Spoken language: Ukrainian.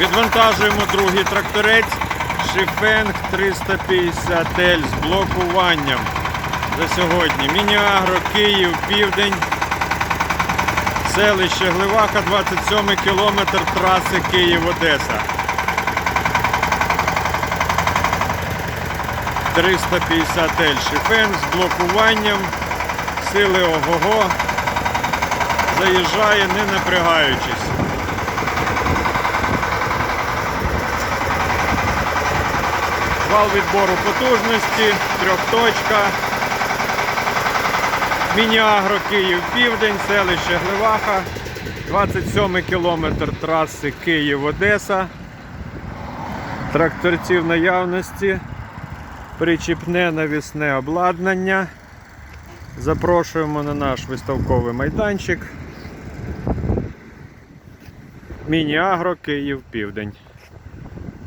Відвантажуємо другий тракторець Шифенг 350L з блокуванням. За сьогодні. Міні-агро, Київ, Південь. Селище Гливаха, 27 кілометр траси Київ-Одеса. 350L Шифен з блокуванням. Сили ого-го. Заїжджає, не напрягаючись. Вал відбору потужності, трьохточка. Міні-агро Київ Південь, селище Гливаха, 27 кілометр траси Київ-Одеса. Тракторців наявності, причіпне навісне обладнання. Запрошуємо на наш виставковий майданчик. Міні-агро Київ Південь.